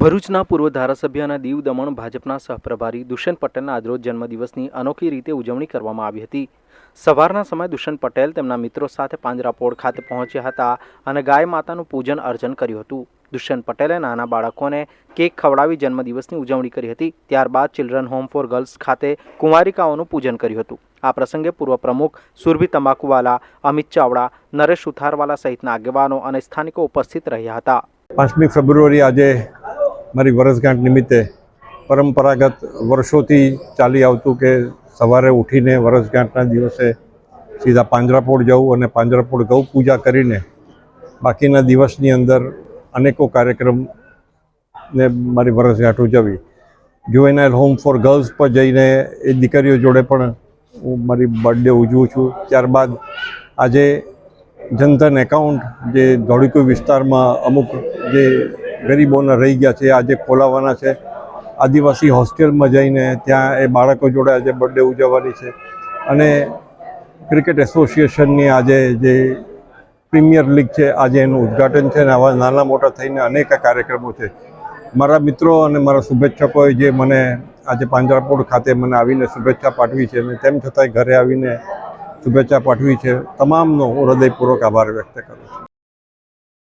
ભરૂચના પૂર્વ ધારાસભ્ય અને દીવ દમણ ભાજપના સહપ્રભારી દુષ્યંત પટેલના આજરોજ જન્મદિવસની અનોખી રીતે ઉજવણી કરવામાં આવી હતી. સવારના સમયે દુષ્યંત પટેલ તેમના મિત્રો સાથે પાંજરાપોળ ખાતે પહોંચ્યા હતા અને ગાય માતાનું પૂજન અર્ચન કર્યું હતું. દુષ્યંત પટેલે નાના બાળકોને કેક ખવડાવી જન્મદિવસની ઉજવણી કરી હતી. ત્યારબાદ ચિલ્ડ્રન હોમ ફોર ગર્લ્સ ખાતે કુંવારિકાઓનું પૂજન કર્યું હતું. આ પ્રસંગે પૂર્વ પ્રમુખ સુરભી તંબાકુવાલા અમિત ચાવડા, નરેશ સુથારવાલા સહિતના આગેવાનો અને સ્થાનિકો ઉપસ્થિત રહ્યા હતા. પાંચમી ફેબ્રુઆરી આજે મારી વરસગાંઠ નિમિત્તે પરંપરાગત વર્ષોથી ચાલી આવતું કે સવારે ઉઠીને વરસગાંઠના દિવસે સીધા પાંજરાપોળ જવું અને પાંજરાપોળ ગૌ પૂજા કરીને બાકીના દિવસની અંદર અનેકો કાર્યક્રમ ને મારી વરસગાંઠ ઉજવી. જુવેનાઇલ હોમ ફોર ગર્લ્સ પર જઈને એ દીકરીઓ જોડે પણ હું મારી બર્થડે ઉજવું છું. ત્યારબાદ આજે જનધન એકાઉન્ટ જે ધોળીકુ વિસ્તારમાં અમુક જે ગરીબોના રહી ગયા છે, આજે ખોલાવવાના છે. આદિવાસી હોસ્ટેલમાં જઈને ત્યાં એ બાળકો જોડે આજે બર્થડે ઉજવવાની છે. અને ક્રિકેટ એસોસિએશનની આજે જે પ્રીમિયર લીગ છે, આજે એનું ઉદ્ઘાટન છે અને આવા નાના મોટા થઈને અનેક કાર્યક્રમો છે. મારા મિત્રો અને મારા શુભેચ્છકોએ જે મને આજે પાંજરાપોળ ખાતે મને આવીને શુભેચ્છા પાઠવી છે અને તેમ છતાંય ઘરે આવીને શુભેચ્છા પાઠવી છે, તમામનો હું હૃદયપૂર્વક આભાર વ્યક્ત કરું છું.